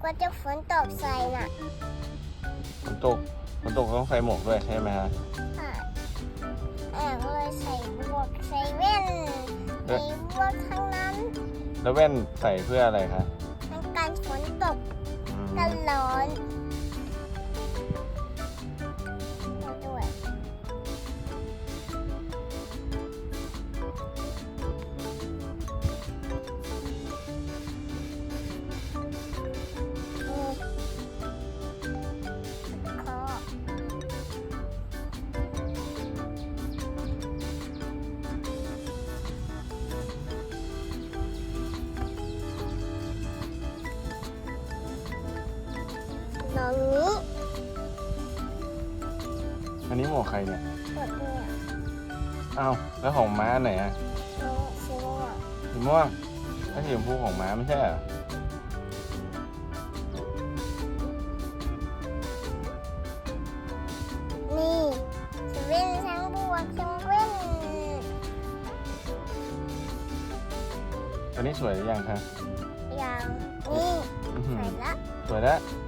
กว่าจะฝนตกใส่น่ะฝนตกฝนตกต้องใส่หมวกด้วยใช่ไหมฮะอะอะก็เลยใส่บวกใส่แว่นใส่บวกทั้งนั้น แล้วแว่นใส่เพื่ออะไรคะ มันกันฝนตกอืมกันร้อน ลองนี้อันนี้หมวกใครเนี่ยกดเนี่ยอ้าวแล้วของม้าไหนอะน้องซื้ออะสีม่วงถ้าสีชมพูของม้าไม่ใช่เหรอนี่สเว่นทั้งบวกทั้งเว้นตัวนี้สวยหรือยังคะอย่างนี่อื้อหือใส่ละสวยแล้วส